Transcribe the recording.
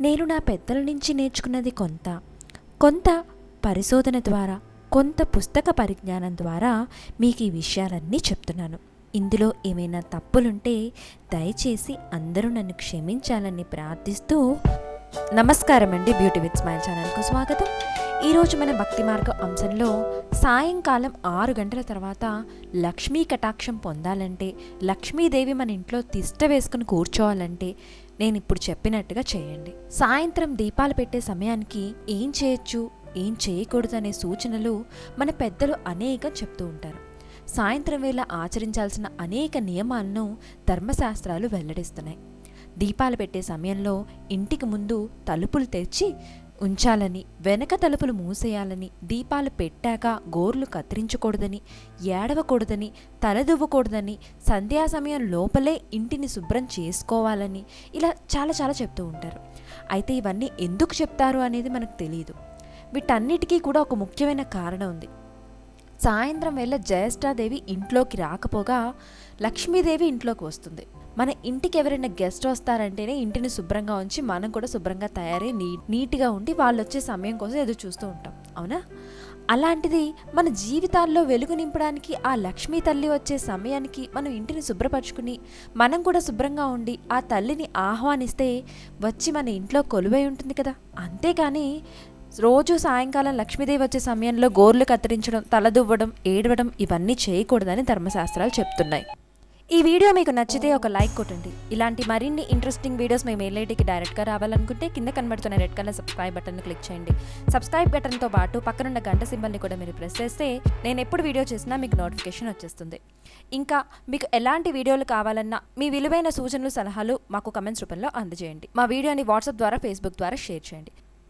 నేను నా పెద్దల నుంచి నేర్చుకున్నది కొంత. కొంత పరిశోధన ద్వారా కొంత పుస్తక పరిజ్ఞానం ద్వారా మీకు ఈ విషయాలన్నీ చెప్తున్నాను. ఇందులో ఏమైనా తప్పులుంటే దయచేసి అందరూ నన్ను క్షమించాలని ప్రార్థిస్తూ నమస్కారం అండి బ్యూటీ విత్ స్మైల్ ఛానల్కు స్వాగతం. ఈరోజు మన భక్తి మార్గం అంశంలో సాయంకాలం ఆరు గంటల తర్వాత లక్ష్మీ కటాక్షం పొందాలంటే లక్ష్మీదేవి మన ఇంట్లో తిష్ట వేసుకుని కూర్చోవాలంటే నేను ఇప్పుడు చెప్పినట్టుగా చేయండి. సాయంత్రం దీపాలు పెట్టే సమయానికి ఏం చేయొచ్చు ఏం చేయకూడదు అనే సూచనలు మన పెద్దలు అనేక చెప్తూ ఉంటారు. సాయంత్రం వేళ ఆచరించాల్సిన అనేక నియమాలను ధర్మశాస్త్రాలు వెల్లడిస్తున్నాయి. దీపాలు పెట్టే సమయంలో ఇంటికి ముందు తలుపులు తెరిచి ఉంచాలని వెనక తలుపులు మూసేయాలని దీపాలు పెట్టాక గోర్లు కత్తిరించకూడదని ఏడవకూడదని తలదువ్వకూడదని సంధ్యా సమయం లోపలే ఇంటిని శుభ్రం చేసుకోవాలని ఇలా చాలా చాలా చెప్తూ ఉంటారు. అయితే ఇవన్నీ ఎందుకు చెప్తారు అనేది మనకు తెలియదు వీటన్నిటికీ కూడా ఒక ముఖ్యమైన కారణం ఉంది. సాయంత్రం వేళ జ్యేష్ఠాదేవి ఇంట్లోకి రాకపోగా లక్ష్మీదేవి ఇంట్లోకి వస్తుంది. మన ఇంటికి ఎవరైనా గెస్ట్ వస్తారంటేనే ఇంటిని శుభ్రంగా ఉంచి మనం కూడా శుభ్రంగా తయారై నీ నీట్గా ఉండి వాళ్ళు వచ్చే సమయం కోసం ఎదురు చూస్తూ ఉంటాం. అవునా? అలాంటిది మన జీవితాల్లో వెలుగు నింపడానికి ఆ లక్ష్మీ తల్లి వచ్చే సమయానికి మనం ఇంటిని శుభ్రపరచుకుని మనం కూడా శుభ్రంగా ఉండి ఆ తల్లిని ఆహ్వానిస్తే వచ్చి మన ఇంట్లో కొలువై ఉంటుంది కదా? అంతేకాని రోజు సాయంకాలం లక్ష్మీదేవి వచ్చే సమయంలో గోర్లు కత్తిరించడం తలదువ్వడం ఏడవడం ఇవన్నీ చేయకూడదని ధర్మశాస్త్రాలు చెప్తున్నాయి. ఈ వీడియో మీకు నచ్చితే ఒక లైక్ కొట్టండి. ఇలాంటి మరిన్ని ఇంట్రెస్టింగ్ వీడియోస్ మేము ఎల్ఐడికి డైరెక్ట్గా రావాలనుకుంటే కింద కనబడుతున్న red colour subscribe button click చేయండి. సబ్స్క్రైబ్ బటన్తో పాటు పక్కనున్న గంట సింబల్ని కూడా మీరు ప్రెస్ చేస్తే నేను ఎప్పుడు వీడియో చేసినా మీకు నోటిఫికేషన్ వచ్చేస్తుంది. ఇంకా మీకు ఎలాంటి వీడియోలు కావాలన్నా మీ విలువైన సూచనలు సలహాలు మాకు కమెంట్స్ రూపంలో అందజేయండి. మా వీడియోని వాట్సాప్ ద్వారా ఫేస్బుక్ ద్వారా షేర్ చేయండి.